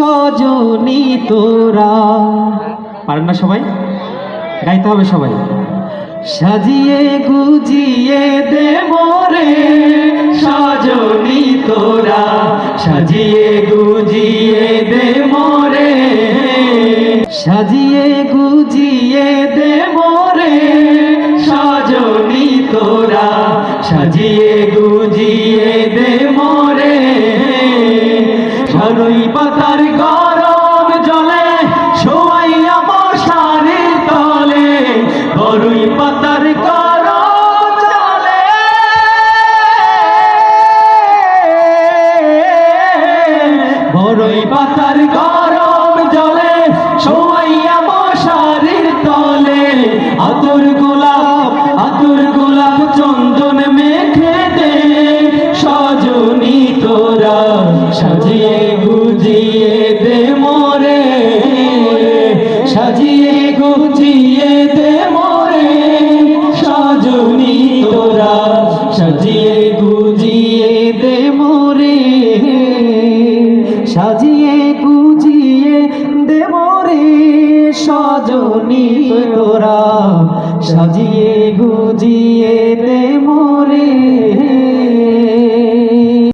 সজনী তোরা। পারেন না সবাই? গাইতে হবে সবাই। সাজিয়ে গুজিয়ে দে মোরে, সজনী তোরা। সাজিয়ে গুজিয়ে দে মোরে, সাজিয়ে গুজিয়ে দে মোরে, সজনী তোরা। সাজিয়ে গুজিয়ে সরই পাতার গরম জলে শোয়াইয়া মশারির তলে। বরুই পাতার গরম জলে। বরুই পাতার গরম জলে শোয়াইয়া মশারির তলে। আতর সাজিয়ে গুজিয়ে দে মোরে। সজনী তোরা, সাজিয়ে গুজিয়ে দে মোরে। সাজিয়ে গুজিয়ে দে মোরে, সজনী তোরা, সাজিয়ে গুজিয়ে দে